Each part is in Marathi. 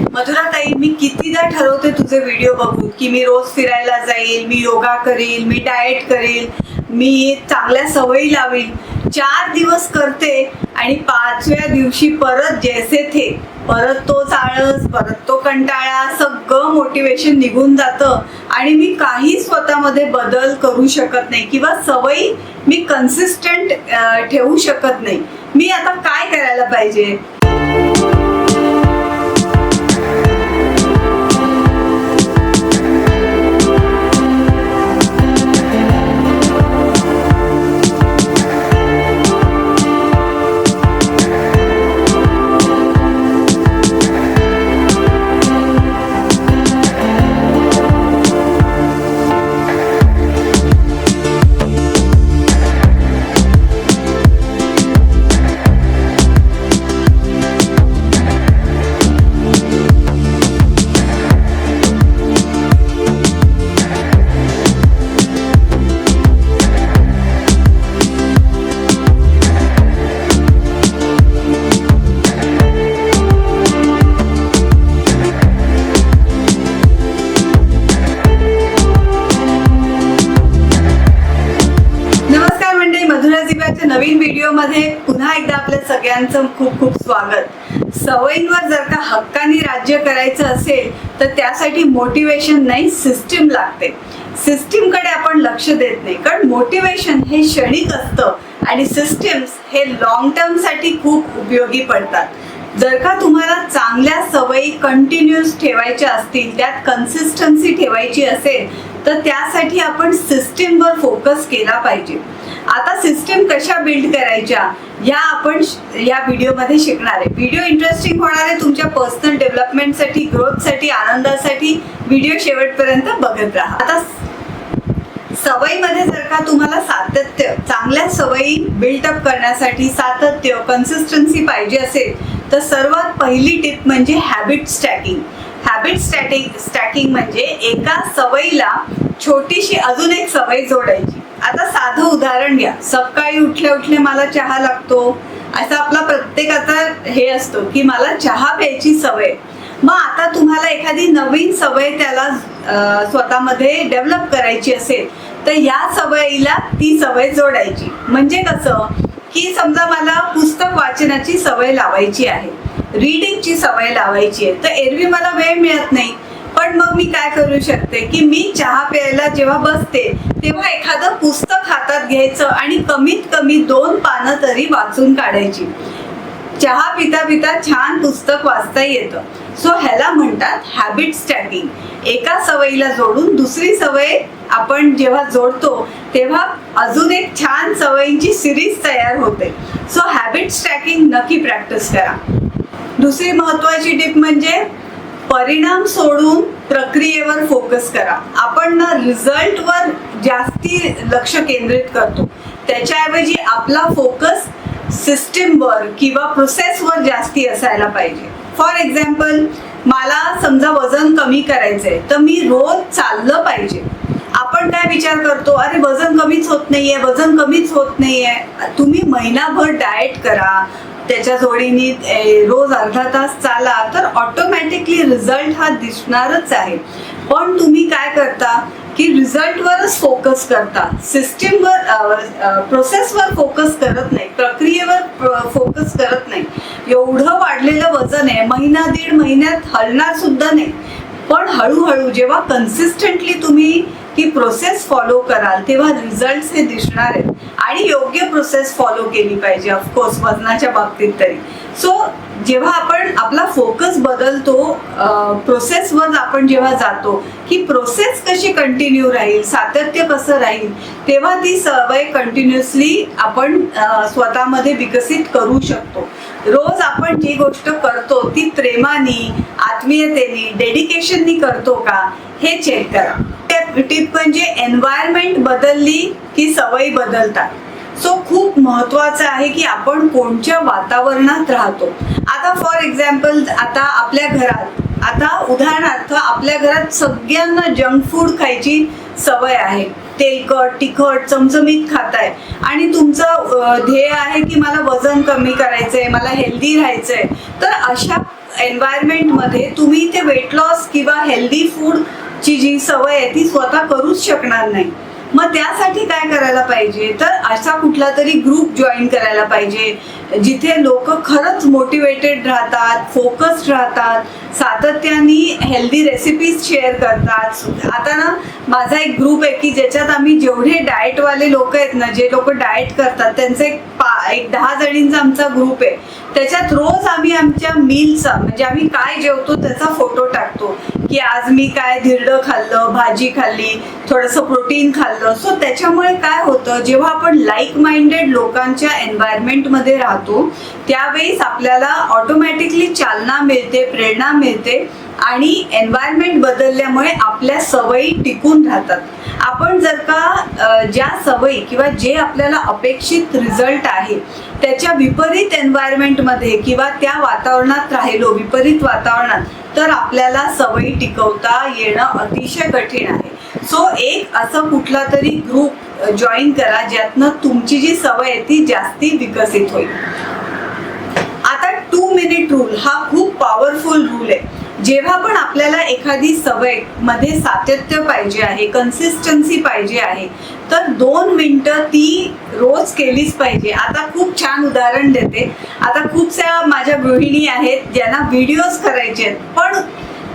मधुरा ताई मी कितीदा ठरवते तुझे व्हिडिओ बघून की मी रोज फिरायला जाईल मी योगा करील मी डाएट करील मी चांगल्या सवयी लावील. चार दिवस करते आणि पाचव्या दिवशी परत जैसे थे परत तो आळस परत तो कंटाळा सगळं मोटिवेशन निघून जातं. आणि मी काही स्वतःमध्ये बदल करू शकत नाही किंवा सवयी मी कन्सिस्टंट ठेवू शकत नाही. मी आता काय करायला पाहिजे? पुन्हा एकदा आपल्या सगळ्यांचं खूप खूप स्वागत. सवयींवर जर का हक्काने राज्य करायचं असेल तर त्यासाठी मोटिवेशन नाही सिस्टीम लागते. सिस्टीमकडे आपण लक्ष देत नाही कारण मोटिवेशन हे क्षणिक असतं आणि सिस्टीम्स हे लॉंग टर्मसाठी खूप उपयोगी पडतात. जर का तुम्हाला चांगल्या सवयी कंटिन्युअस ठेवायच्या असतील त्यात कन्सिस्टन्सी ठेवायची असेल तर त्यासाठी आपण सिस्टीमवर फोकस केला पाहिजे. आता सिस्टीम कशा बिल्ड करायच्या या आपण या व्हिडिओमध्ये शिकणार आहे. व्हिडिओ इंटरेस्टिंग होणार आहे तुमच्या पर्सनल डेव्हलपमेंटसाठी ग्रोथसाठी आनंदासाठी. व्हिडिओ शेवटपर्यंत बघत राहा. आता सवयीमध्ये जर का तुम्हाला सातत्य चांगल्या सवयी बिल्डअप करण्यासाठी सातत्य कन्सिस्टन्सी पाहिजे असेल तर सर्वात पहिली टिप म्हणजे habit stacking habit stating stacking म्हणजे एका सवयीला छोटीशी अजून एक सवय जोडायची. आता साधं उदाहरण घ्या. सकाळी उठल्या उठल्या मला चहा लागतो. असा आपला प्रत्येकाचा हे असतो की मला चहा प्यायची सवय. मग आता तुम्हाला एखादी नवीन सवय त्याला स्वतःमध्ये डेव्हलप करायची असेल तर या सवयीला ती सवय जोडायची. म्हणजे कसं? की समजा मला पुस्तक वाचनाची सवय लावायची आहे. रीडिंगची सवय लावायची आहे. तर एरवी मला वेळ मिळत नाही. पण मग मी काय करू शकते? की मी चहा प्यायला जेव्हा बसते तेव्हा एखादं पुस्तक हातात घ्यायचं आणि कमीत कमी दोन पानं तरी वाचून काढायची. चहा पिता पिता छान पुस्तक वाचता येतं. सो ह्याला म्हणतात हॅबिट स्टॅकिंग एका सवयीला जोडून दुसरी सवय आपण जेव्हा जोडतो तेव्हा अजून एक छान सवयींची सिरीज तयार होते. सो हॅबिट स्टॅकिंग नक्की प्रॅक्टिस करा. दुसरी महत्वाची टिप म्हणजे परिणाम सोडून प्रक्रियेवर फोकस करा. आपण ना रिझल्टवर जास्ती लक्ष केंद्रित करतो. त्याच्याऐवजी आपला फोकस सिस्टीमवर किंवा प्रोसेसवर जास्ती असायला पाहिजे. फॉर एक्झाम्पल मला समजा वजन कमी करायचंय तर मी रोज चाललं पाहिजे. आपण काय विचार करतो? अरे वजन कमीच होत नाहीये वजन कमीच होत नाहीये. तुम्ही महिनाभर डाएट करा. त्याच्या जोडीने रोज अर्धा तास चाला तर ऑटोमॅटिकली रिझल्ट हा दिसणारच आहे. पण तुम्ही काय करता? की रिझल्टवरच फोकस करता सिस्टीमवर प्रोसेसवर फोकस करत नाही. प्रक्रियेवर फोकस करत नाही. एवढं वाढलेलं वजन आहे. महिना दीड महिन्यात हलणार सुद्धा नाही. पण हळूहळू जेव्हा कन्सिस्टंटली तुम्ही ही प्रोसेस फॉलो कराल तेव्हा रिझल्ट हे दिसणार आहेत. आणि योग्य प्रोसेस फॉलो केली पाहिजे ऑफकोर्स वजनाच्या बाबतीत तरी. सो जेव्हा आपण आपला फोकस बदलतो प्रोसेसवर आपण जेव्हा जातो ही प्रोसेस कशी कंटिन्यू राहील सातत्य कसं राहील तेव्हा ती सवय कंटिन्युअसली आपण स्वतःमध्ये विकसित करू शकतो. रोज आपण जी गोष्ट करतो ती प्रेमाने आत्मीयतेने डेडिकेशननी करतो का हे चेक करा. टिप म्हणजे एन्व्हायरमेंट बदलली की सवयी बदलतात. सो खूप महत्वाचं आहे की आपण कोणत्या वातावरणात राहतो. आता फॉर एक्झाम्पल आता आपल्या घरात आता उदाहरणार्थ आपल्या घरात सगळ्यांना जंक फूड खायची सवय आहे. तेलकट तिखट चमचमीत खाताय. आणि तुमचं ध्येय आहे की मला वजन कमी करायचंय मला हेल्दी राहायचंय. तर अशा एन्व्हायरमेंटमध्ये तुम्ही ते वेट लॉस किंवा हेल्दी फूडची जी सवय आहे ती स्वतः करूच शकणार नाही. मग त्यासाठी काय करायला पाहिजे? तर असा कुठला तरी ग्रुप जॉईन करायला पाहिजे. जिथे लोक खरंच मोटिवेटेड राहतात फोकस्ड राहतात सातत्याने हेल्दी रेसिपीज शेअर करतात. आता ना माझा एक ग्रुप आहे की ज्याच्यात आम्ही जेवढे डाएटवाले लोक आहेत ना जे लोक डाएट करतात त्यांचा एक पा एक दहा जणींचा आमचा ग्रुप आहे. त्याच्यात रोज आम्ही आमच्या मीलचा म्हणजे आम्ही काय जेवतो त्याचा फोटो टाकतो. की आज मी काय धिरडं खाल्लं भाजी खाल्ली थोडंसं प्रोटीन खाल्लं. सो त्याच्यामुळे काय होतं जेव्हा आपण लाईक माइंडेड लोकांच्या एन्व्हायरमेंटमध्ये राहतो त्यावेळेस आपल्याला ऑटोमॅटिकली चालना मिळते प्रेरणा मिळते आणि एन्व्हायरमेंट बदलल्यामुळे आपल्या सवयी टिकून राहतात. आपण जर का ज्या सवयी किंवा जे आपल्याला अपेक्षित रिझल्ट आहे त्याच्या विपरीत एन्व्हायरमेंटमध्ये किंवा त्या वातावरणात राहिलो विपरीत वातावरणात तर आपल्याला सवयी टिकवता येणं अतिशय कठीण आहे. सो एक असं कुठला तरी ग्रुप जॉईन करा ज्यातनं तुमची जी सवय आहे ती जास्ती विकसित होईल. आता टू मिनिट रूल हा खूप पॉवरफुल रूल आहे. जेव्हा पण आपल्याला एखादी सवयमध्ये सातत्य पाहिजे आहे कन्सिस्टन्सी पाहिजे आहे तर दोन मिनिटं ती रोज केलीच पाहिजे. आता खूप छान उदाहरण देते. आता खूपशा माझ्या गृहिणी आहेत ज्यांना व्हिडिओज करायचे आहेत. पण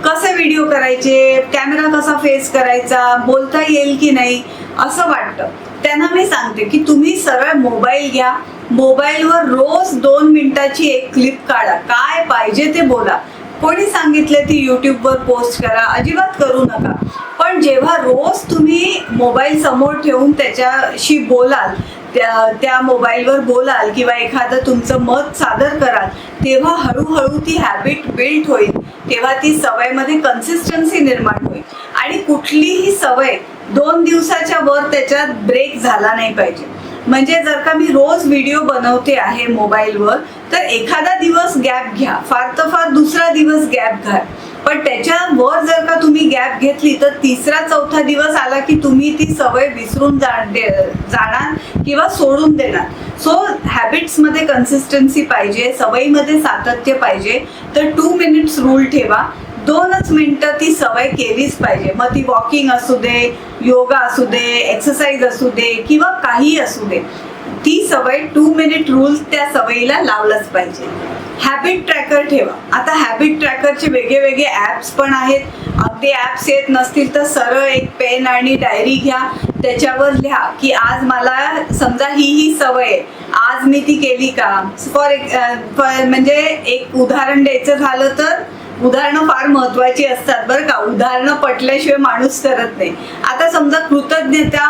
कसे व्हिडिओ करायचे? कॅमेरा कसा फेस करायचा? बोलता येईल की नाही? असं वाटतं. त्यांना मी सांगते की तुम्ही सरळ मोबाईल घ्या. मोबाईलवर रोज दोन मिनिटाची एक क्लिप काढा. काय पाहिजे ते बोला. कोणी सांगितलं ती यूट्यूबवर पोस्ट करा. अजिबात करू नका. पण जेव्हा रोज तुम्ही मोबाईल समोर ठेवून त्याच्याशी बोलाल त्या त्या मोबाईलवर बोलाल किंवा एखादं तुमचं मत सादर कराल तेव्हा हळूहळू ती हॅबिट बिल्ड होईल. तेव्हा ती सवयमध्ये कन्सिस्टन्सी निर्माण होईल. आणि कुठलीही सवय दोन दिवसाच्या वर त्याच्यात ब्रेक झाला नाही पाहिजे. म्हणजे जर का मी रोज व्हिडिओ बनवते आहे मोबाईलवर तर एखादा दिवस गॅप घ्या. फार तर फार दुसरा दिवस गॅप घ्या पण त्याच्यावर जर का तुम्ही गॅप घेतली तर तिसरा चौथा दिवस आला की तुम्ही ती सवय विसरून दे- जाणार किंवा सोडून देणार. सो हॅबिट्समध्ये कन्सिस्टन्सी पाहिजे सवयीमध्ये सातत्य पाहिजे. तर टू मिनिट्स रूल ठेवा. दोनच मिनटं ती सवय केलीच पाहिजे. मग ती वॉकिंग असू दे योगा असू दे एक्सरसाइज असू दे किंवा काही असू दे ती सवय टू मिनिट रूल त्या सवयीला लावलंच पाहिजे. हॅबिट ट्रॅकर ठेवा. आता हॅबिट ट्रॅकरचे वेगळे वेगळे ॲप्स पण आहेत. अगदी ॲप्स येत नसतील तर सरळ एक पेन आणि डायरी घ्या. त्याच्यावर लिहा की आज मला समजा ही ही सवय आज मी ती केली का? फॉर म्हणजे एक उदाहरण द्यायचं झालं तर? उदाहरणं फार महत्वाची असतात बरं का. उदाहरणं पटल्याशिवाय माणूस करत नाही. आता समजा कृतज्ञता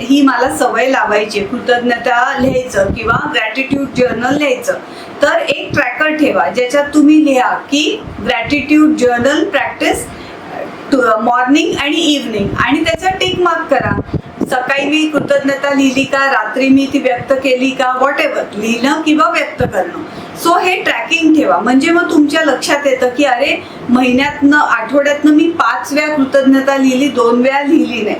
ही मला सवय लावायची. कृतज्ञता लिहायचं किंवा ग्रॅटिट्यूड जर्नल लिहायचं. तर एक ट्रॅकर ठेवा ज्याच्यात तुम्ही लिहा की ग्रॅटिट्यूड जर्नल प्रॅक्टिस मॉर्निंग आणि इव्हनिंग आणि त्याचा टिक मार्क करा. सकाळी मी कृतज्ञता लिहिली का? रात्री मी ती व्यक्त केली का? व्हॉट एव्हर लिहिणं किंवा व्यक्त करणं. सो हे ट्रॅकिंग ठेवा. म्हणजे मग तुमच्या लक्षात येतं की अरे महिन्यातनं आठवड्यातनं मी पाच वेळा कृतज्ञता लिहिली दोन वेळा लिहिली नाही.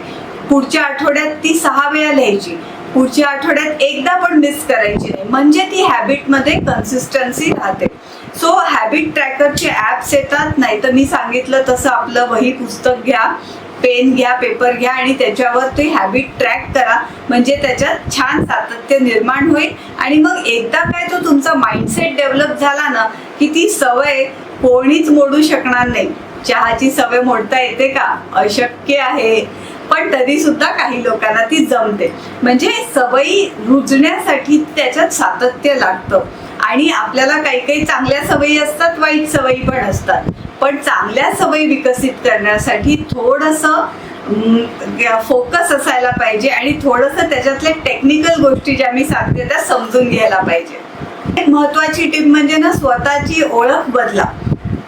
पुढच्या आठवड्यात ती सहा वेळा लिहायची. पुढच्या आठवड्यात एकदा पण मिस करायची नाही. म्हणजे ती हॅबिटमध्ये कन्सिस्टन्सी राहते. सो हॅबिट ट्रॅकरचे ॲप्स येतात. नाही तर मी सांगितलं तसं आपलं वही पुस्तक घ्या. पेन घ्या पेपर घ्या आणि त्याच्यावर ते हॅबिट ट्रॅक करा. म्हणजे त्याच्यात छान सातत्य निर्माण होईल. आणि मग एकदा काय तो तुमचा माइंडसेट डेव्हलप झाला ना की ती सवय कोणीच मोडू शकणार नाही. चहाची सवय मोडता येते का? अशक्य आहे. पण तरी सुद्धा काही लोकांना ती जमते. म्हणजे सवयी रुजण्यासाठी त्याच्यात सातत्य लागतं. आणि आपल्याला काही काही चांगल्या सवयी असतात वाईट सवयी पण असतात. पण चांगल्या सवयी विकसित करण्यासाठी थोडंसं फोकस असायला पाहिजे आणि थोडंसं त्याच्यातल्या टेक्निकल गोष्टी ज्या मी सांगते त्या समजून घ्यायला पाहिजे. एक महत्वाची टीप म्हणजे ना स्वतःची ओळख बदला.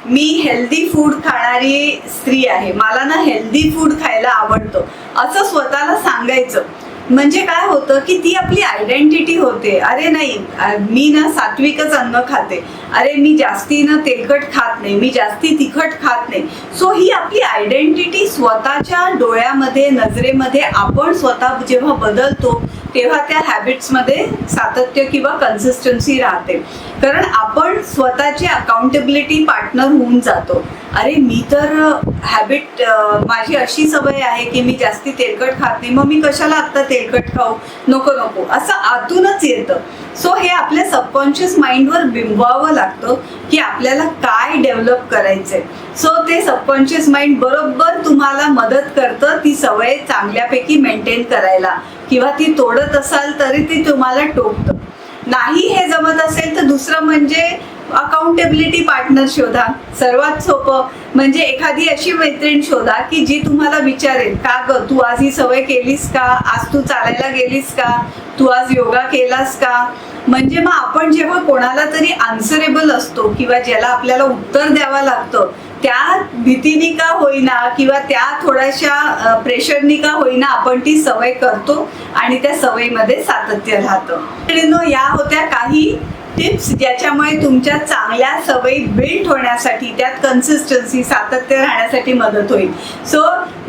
मी हेल्दी फूड खाणारी स्त्री आहे. मला ना हेल्दी फूड खायला आवडतं. असं स्वतःला सांगायचं. म्हणजे काय होतं की ती आपली आयडेंटिटी होते. अरे नाही मी ना सात्विकच अन्न खाते. अरे मी जास्ती ना तेलकट खात नाही मी जास्ती तिखट खात नाही. सो ही आपली आयडेंटिटी स्वतःच्या डोळ्यामध्ये नजरेमध्ये आपण स्वतः जेव्हा बदलतो तेव्हा त्या हॅबिट्समध्ये सातत्य किंवा कन्सिस्टन्सी राहते. कारण आपण स्वतःची अकाउंटेबिलिटी पार्टनर होऊन जातो. अरे मी तर हॅबिट माझी अशी सवय आहे की मी जास्ती तेलकट खात नाही. मग मी कशाला आत्ता तेलकट खाऊ? नको नको. असं आतूनच येतं. सो हे आपल्या सबकॉन्शियस माइंडवर बिंबवावं लागतं की आपल्याला काय डेव्हलप करायचंय. सो ते सबकॉन्शियस माइंड बरोबर तुम्हाला मदत करतं ती सवय चांगल्यापैकी मेंटेन करायला. किंवा ती तोडत असाल तरी ती तुम्हाला टोकतं. नाही हे जमत असेल तर दुसरं म्हणजे अकाउंटेबिलिटी पार्टनर शोधा. सर्वात सोपं म्हणजे एखादी अशी मैत्रीण शोधा की जी तुम्हाला विचारेल का ग तू आज ही सवय केलीस का? आज तू चालायला गेलीस का? तू आज योगा केलास का? म्हणजे मग आपण जेव्हा कोणाला तरी आन्सरेबल असतो किंवा ज्याला आपल्याला उत्तर द्यावं लागतं त्या भीतीने का होईना किंवा त्या थोड्याशा प्रेशरनी का होईना आपण ती सवय करतो आणि त्या सवयीमध्ये सातत्य राहतं. या होत्या काही टिप्स ज्याच्यामुळे तुमच्या चांगल्या सवयी बिल्ड होण्यासाठी त्यात कन्सिस्टन्सी सातत्य राहण्यासाठी मदत होईल. सो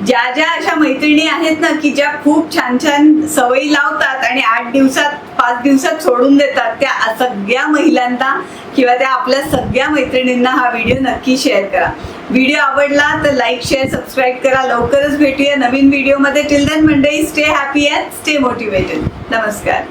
ज्या ज्या अशा मैत्रिणी आहेत ना की ज्या खूप छान छान सवयी लावतात आणि आठ दिवसात पाच दिवसात सोडून देतात त्या सगळ्या महिलांना किंवा त्या आपल्या सगळ्या मैत्रिणींना हा व्हिडिओ नक्की शेअर करा. व्हिडिओ आवडला तर लाईक शेअर सबस्क्राईब करा. लवकरच भेटूया नवीन व्हिडिओमध्ये till then Mandai stay happy and stay motivated नमस्कार.